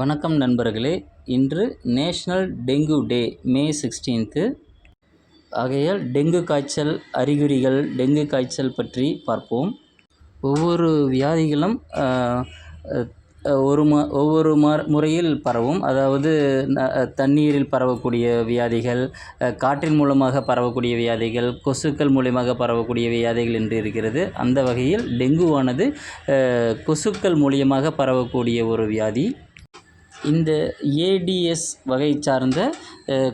வணக்கம் நண்பர்களே. இன்று national dengue day May sixteenth ஆகையால் டெங்கு காய்ச்சல் அறிகுறிகள் டெங்கு காய்ச்சல் பற்றி பார்ப்போம். ஒவ்வொரு வியாதிகளும் ஒரு ம ஒவ்வொரு முறையில் பரவும். அதாவது தண்ணீரில் பரவக்கூடிய வியாதிகள் காற்றின் மூலமாக பரவக்கூடிய வியாதிகள் கொசுக்கள் மூலியமாக பரவக்கூடிய வியாதிகள் என்று இருக்கிறது. அந்த வகையில் டெங்குவானது கொசுக்கள் மூலியமாக பரவக்கூடிய ஒரு வியாதி. இந்த ஏடிஎஸ் வகை சார்ந்த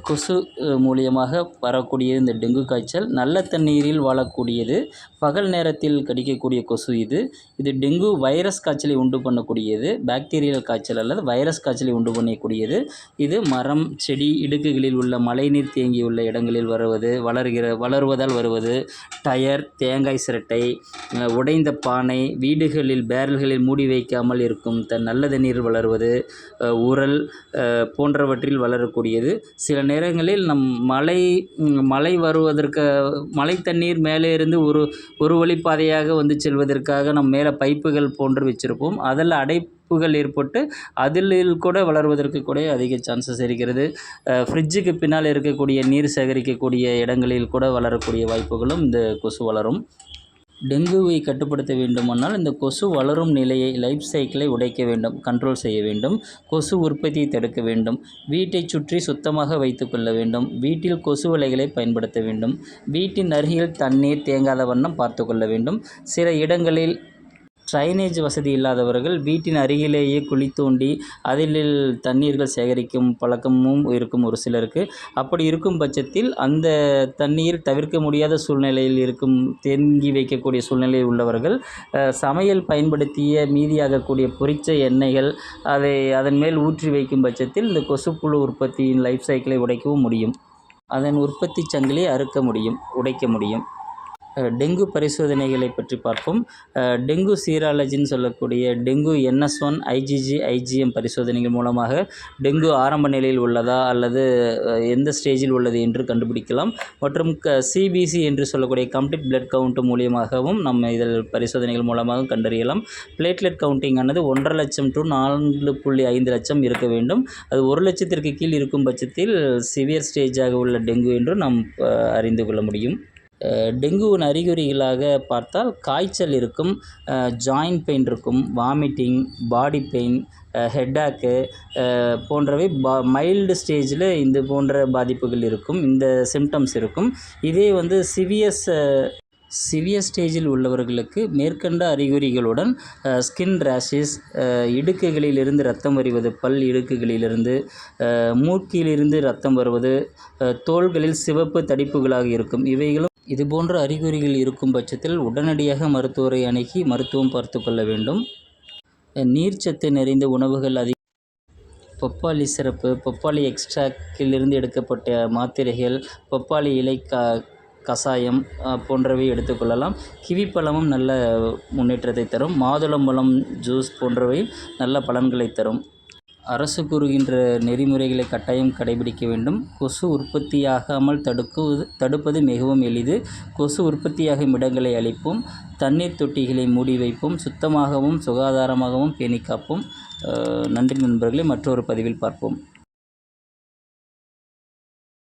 கொசு மூலியமாக வரக்கூடிய இந்த டெங்கு காய்ச்சல் நல்ல தண்ணீரில் வாழக்கூடியது. பகல் நேரத்தில் கடிக்கக்கூடிய கொசு இது. இது டெங்கு வைரஸ் காய்ச்சலை உண்டு பண்ணக்கூடியது. பாக்டீரியல் காய்ச்சல் அல்லது வைரஸ் காய்ச்சலை உண்டு பண்ணக்கூடியது. இது மரம் செடி இடுக்குகளில் உள்ள மழைநீர் தேங்கியுள்ள இடங்களில் வருவது வளர்கிற வளருவதால் வருவது. டயர் தேங்காய் சிரட்டை உடைந்த பானை வீடுகளில் பேரல்களில் மூடி வைக்காமல் இருக்கும் த நல்ல தண்ணீரில் வளருவது உரல் போன்றவற்றில் வளரக்கூடியது. சில நேரங்களில் நம் மழை மழை வருவதற்கு மழை தண்ணீர் மேலே இருந்து ஒரு ஒரு வழிப்பாதையாக வந்து செல்வதற்காக நம் மேலே பைப்புகள் போன்று வச்சுருப்போம். அதில் அடைப்புகள் ஏற்பட்டு அதில் கூட வளர்வதற்கு கூட அதிக சான்சஸ் இருக்கிறது. ஃப்ரிட்ஜுக்கு பின்னால் இருக்கக்கூடிய நீர் சேகரிக்கக்கூடிய இடங்களில் கூட வளரக்கூடிய வாய்ப்புகளும் இந்த கொசு வளரும். டெங்குவை கட்டுப்படுத்த வேண்டுமானால் இந்த கொசு வளரும் நிலையை லைஃப் சைக்கிளை உடைக்க வேண்டும் கண்ட்ரோல் செய்ய வேண்டும் கொசு உற்பத்தியை தடுக்க வேண்டும் வீட்டை சுற்றி சுத்தமாக வைத்துக்கொள்ள வேண்டும் வீட்டில் கொசு வலைகளை பயன்படுத்த வேண்டும் வீட்டின் அருகில் தண்ணீர் தேங்காத வண்ணம் பார்த்து கொள்ள வேண்டும் சில இடங்களில் ட்ரைனேஜ் வசதி இல்லாதவர்கள் வீட்டின் அருகிலேயே குழி தோண்டி அதில் தண்ணீர்கள் சேகரிக்கும் பழக்கமும் இருக்கும் ஒரு சிலருக்கு. அப்படி இருக்கும் பட்சத்தில் அந்த தண்ணீர் தவிர்க்க முடியாத சூழ்நிலையில் இருக்கும் தேங்கி வைக்கக்கூடிய சூழ்நிலையில் உள்ளவர்கள் சமையல் பயன்படுத்திய மீதியாகக்கூடிய பொரிச்ச எண்ணெய்கள் அதை அதன் மேல் ஊற்றி வைக்கும் பட்சத்தில் இந்த கொசுப்புழு உற்பத்தியின் லைஃப் சைக்கிளை உடைக்கவும் முடியும். அதன் உற்பத்தி சங்கிலியை அறுக்க முடியும் உடைக்க முடியும். டெங்கு பரிசோதனைகளை பற்றி பார்ப்போம். டெங்கு சீராலஜின்னு சொல்லக்கூடிய dengue NS one IgG IgM பரிசோதனைகள் மூலமாக டெங்கு ஆரம்ப நிலையில் உள்ளதா அல்லது எந்த ஸ்டேஜில் உள்ளது என்று கண்டுபிடிக்கலாம். மற்றும் க சிபிசி என்று சொல்லக்கூடிய கம்ப்ளீட் பிளட் கவுண்ட் மூலியமாகவும் நம்ம இதில் பரிசோதனைகள் மூலமாக கண்டறியலாம். பிளேட்லெட் கவுண்டிங் ஆனது ஒன்றரை லட்சம் டு நான்கு புள்ளி ஐந்து லட்சம் இருக்க வேண்டும். அது ஒரு லட்சத்திற்கு கீழ் இருக்கும் பட்சத்தில் சிவியர் ஸ்டேஜாக உள்ள டெங்கு என்று நாம் அறிந்து கொள்ள முடியும். டெங்குவின் அறிகுறிகளாக பார்த்தால் காய்ச்சல் இருக்கும் ஜாயிண்ட் பெயின் இருக்கும் வாமிட்டிங் பாடி பெயின் ஹெட்டாக்கு போன்றவை பா மைல்டு ஸ்டேஜில் இந்த போன்ற பாதிப்புகள் இருக்கும் இந்த சிம்டம்ஸ் இருக்கும். இதே வந்து சிவியஸ் சிவியர் ஸ்டேஜில் உள்ளவர்களுக்கு மேற்கண்ட அறிகுறிகளுடன் ஸ்கின் ரேஷஸ் இடுக்குகளிலிருந்து ரத்தம் வருவது பல் இடுக்குகளிலிருந்து மூக்கிலிருந்து ரத்தம் வருவது தோள்களில் சிவப்பு தடிப்புகளாக இருக்கும். இவைகளும் இது போன்ற அறிகுறிகள் இருக்கும் பட்சத்தில் உடனடியாக மருத்துவரை அணுகி மருத்துவம் பார்த்து கொள்ள வேண்டும். நீர்ச்சத்து நிறைந்த உணவுகள் அதிக பப்பாளி சிறப்பு பப்பாளி எக்ஸ்ட்ராக்டிலிருந்து எடுக்கப்பட்ட மாத்திரைகள் பப்பாளி இலை க கஷாயம் போன்றவை எடுத்துக்கொள்ளலாம் கிவி பழமும் நல்ல முன்னேற்றத்தை தரும். மாதுளம்பழம் ஜூஸ் போன்றவை நல்ல பலன்களை தரும். அரசு கூறுகின்ற நெறிமுறைகளை கட்டாயம் கடைபிடிக்க வேண்டும். கொசு உற்பத்தியாகாமல் தடுக்குவது தடுப்பது மிகவும் எளிது. கொசு உற்பத்தியாகும் இடங்களை அழிப்போம். தண்ணீர் தொட்டிகளை மூடி வைப்போம். சுத்தமாகவும் சுகாதாரமாகவும் பேணி காப்போம். நன்றி நண்பர்களே. மற்றொரு பதிவில் பார்ப்போம்.